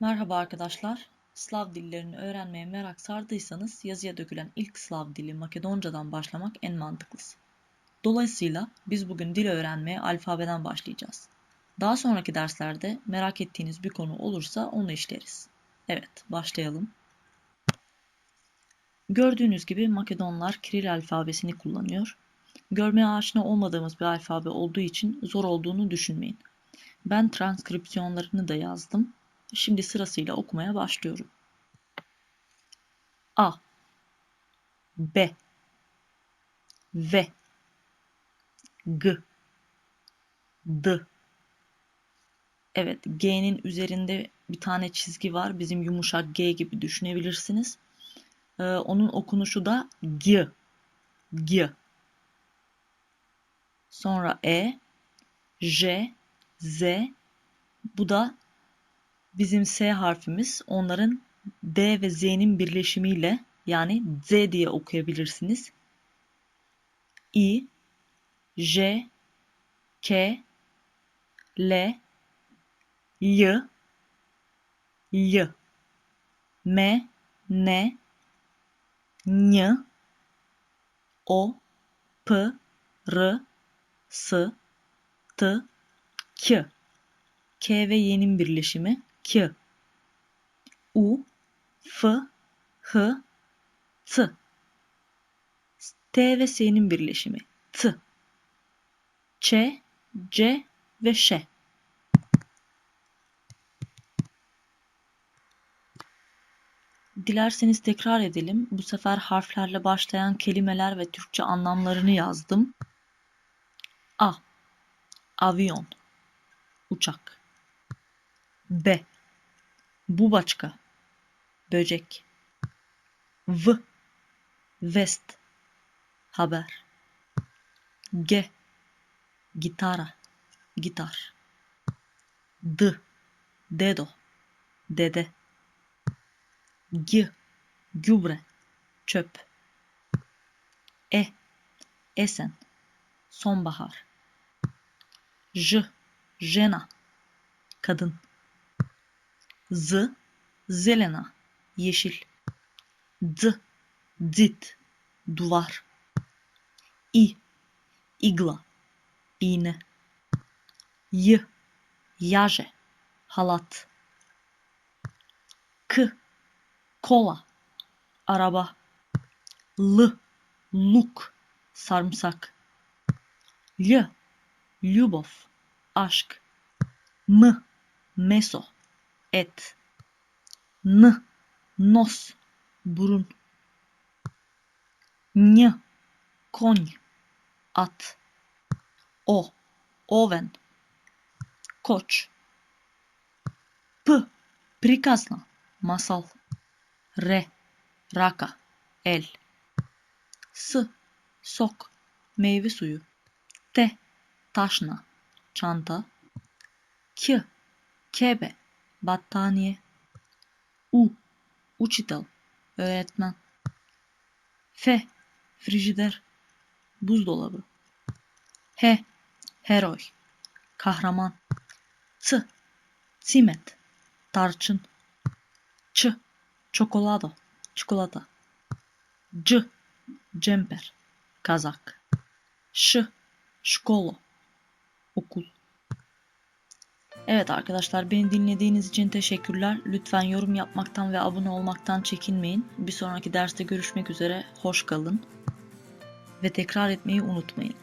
Merhaba arkadaşlar. Slav dillerini öğrenmeye merak sardıysanız yazıya dökülen ilk Slav dili Makedoncadan başlamak en mantıklısı. Dolayısıyla biz bugün dil öğrenmeye alfabeden başlayacağız. Daha sonraki derslerde merak ettiğiniz bir konu olursa onu işleriz. Evet, başlayalım. Gördüğünüz gibi Makedonlar Kiril alfabesini kullanıyor. Görmeye aşina olmadığımız bir alfabe olduğu için zor olduğunu düşünmeyin. Ben transkripsiyonlarını da yazdım. Şimdi sırasıyla okumaya başlıyorum. A B V G D Evet, G'nin üzerinde bir tane çizgi var. Bizim yumuşak G gibi düşünebilirsiniz. Ee, onun okunuşu da G. G. Sonra E, J, Z. Bu da bizim S harfimiz. Onların D ve Z'nin birleşimiyle yani Z diye okuyabilirsiniz. I, J, K, L, Y, Y, M, N, N, O, P, R, S, T, K. K ve Y'nin birleşimi K. U, F, H, T. T ve S'nin birleşimi T. Ç, C ve Ş. Dilerseniz tekrar edelim. Bu sefer harflerle başlayan kelimeler ve Türkçe anlamlarını yazdım. A. Avyon. Uçak. B. Bubaçka. Böcek. V. Vest. Haber. G. Gitara. Gitar. D. Dedo. Dede. G. Gübre. Çöp. E. Esen. Sonbahar. J. Jena. Kadın. Z. Zelena. Yeşil. D. Dit. Duvar. İ. igla, iğne. Y. Yaje. Halat. K. Kola. Araba. L. Luk. Sarımsak. L. Любов. Aşk. M. Meso. Et. N. Nos. Burun. Н. Konь. At. O. Oven. Koç. P. Приказна. Masal. R. Raka. El. S. Sok. Meyve suyu. T. Taşna. Çanta. K. Kebe. Battaniye. U. Uçitel. Öğretmen. F. Frijider. Buzdolabı. H. Heroy. Kahraman. T. Simet. Tarçın. Ç. Çokolado. Çikolata. C. Cemper. Kazak. Ş. Şkolo. Evet arkadaşlar beni dinlediğiniz için teşekkürler. Lütfen yorum yapmaktan ve abone olmaktan çekinmeyin. Bir sonraki derste görüşmek üzere. Hoş kalın. Ve tekrar etmeyi unutmayın.